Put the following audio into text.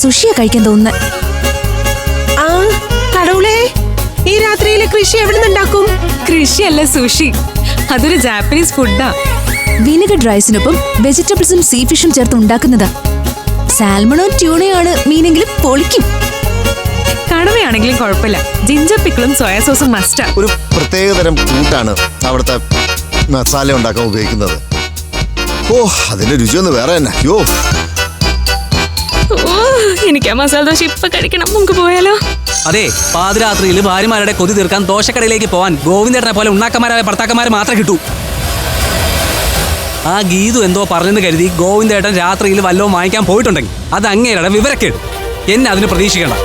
സുഷിയാ കഴിക്കാൻ തോന്നുന്നത് ആ കടവുളെ ഈ രാത്രിയിലെ കൃഷി എവിടെ നിന്നുണ്ടാക്കും കൃഷിയല്ല സുഷി അതൊരു ജാപ്പനീസ് ഫുഡാ. വിനെഗർ റൈസിനൊപ്പം വെജിറ്റബിൾസും സീ ഫിഷും ചേർത്ത് ഉണ്ടാക്കുന്നതാ. സാൽമണോ ട്യൂണയാണ് മീനെങ്കിലും പൊളിക്കും. കടവയാണെങ്കിലും കുഴപ്പമില്ല. ജിഞ്ചർ പിക്കിളും സോയാ സോസും മസ്റ്റാ. ഒരു പ്രത്യേകതരം കൂട്ടാണ് അവിടുത്തെ മസാല ഉണ്ടാക്കാൻ ഉപയോഗിക്കുന്നത്. ഓ അതിന്റെ രുചിയൊന്ന് വേറെ തന്നെ. ഓ എനിക്ക് ആ മസാല ദോശ ഇപ്പൊ കഴിക്കണം. നമുക്ക് പോയാലോ? അതെ പാതിരാത്രിയിൽ ഭാര്യമാരുടെ കൊതി തീർക്കാൻ ദോശക്കടയിലേക്ക് പോവാൻ ഗോവിന്ദേട്ടനെ പോലെ ഉണ്ണാക്കന്മാരായ ഭർത്താക്കന്മാർ മാത്രം കിട്ടൂ. ആ ഗീതു എന്തോ പറഞ്ഞെന്ന് കരുതി ഗോവിന്ദേട്ടൻ രാത്രിയിൽ വല്ലതും വാങ്ങിക്കാൻ പോയിട്ടുണ്ടെങ്കിൽ അത് അങ്ങേരുടെ വിവരക്കേട്. എന്നെ അതിന് പ്രതീക്ഷിക്കണം